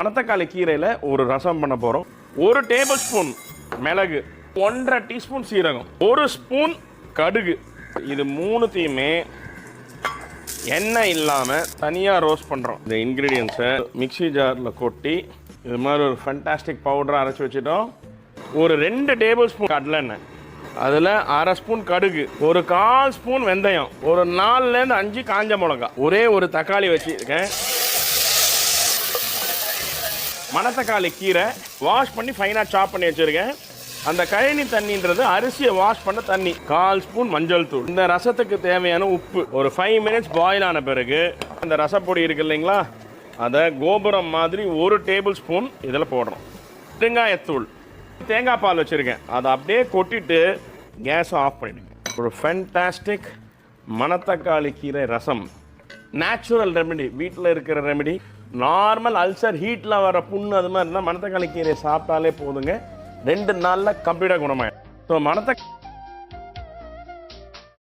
மணத்தக்காளி கீரையில் ஒரு ரசம் பண்ண போகிறோம் ஒரு டேபிள் ஸ்பூன் மிளகு ஒன்றரை டீஸ்பூன் சீரகம் ஒரு ஸ்பூன் கடுகு. இது மூணுத்தையுமே எண்ணெய் இல்லாமல் தனியாக ரோஸ்ட் பண்ணுறோம் இந்த இன்க்ரீடியன்ஸை மிக்ஸி ஜாரில் கொட்டி இது மாதிரி ஒரு ஃபண்டாஸ்டிக் பவுடரை அரைச்சி வச்சுட்டோம். ஒரு ரெண்டு டேபிள் ஸ்பூன் கடலெண்ணெய் அதில் அரை ஸ்பூன் கடுகு ஒரு கால் ஸ்பூன் வெந்தயம் ஒரு நாலுலேருந்து அஞ்சு காஞ்ச மிளகா ஒரே ஒரு தக்காளி வச்சுருக்கேன். மணத்தக்காளி கீரை வாஷ் பண்ணி ஃபைனாக சாப் பண்ணி வச்சுருக்கேன். அந்த கழனி தண்ணின்றது அரிசியை வாஷ் பண்ண தண்ணி. கால் ஸ்பூன் மஞ்சள் தூள். இந்த ரசத்துக்கு தேவையான உப்பு. ஒரு ஃபைவ் மினிட்ஸ் பாயில் ஆன பிறகு அந்த ரசப்பொடி இருக்கு இல்லைங்களா? அதை கோபுரம் மாதிரி ஒரு டேபிள் ஸ்பூன் இதில் போடுறோம் பெருங்காயத்தூள் தேங்காய் பால் வச்சுருக்கேன். அதை அப்படியே கொட்டிட்டு கேஸை ஆஃப் பண்ணிடுங்க. ஒரு ஃபென்டாஸ்டிக் மணத்தக்காளி கீரை ரசம். நேச்சுரல் ரெமெடி வீட்டில் இருக்கிற ரெமெடி நார்மல் அல்சர் ஹீட்டில் வர புண்ணு அது மாதிரி இருந்தால் மணத்தக்காளி கீரையை சாப்பிட்டாலே போதுங்க. ரெண்டு நாளில் கம்ப்ளீட்டாக குணமாயிடும். ஸோ மணத்த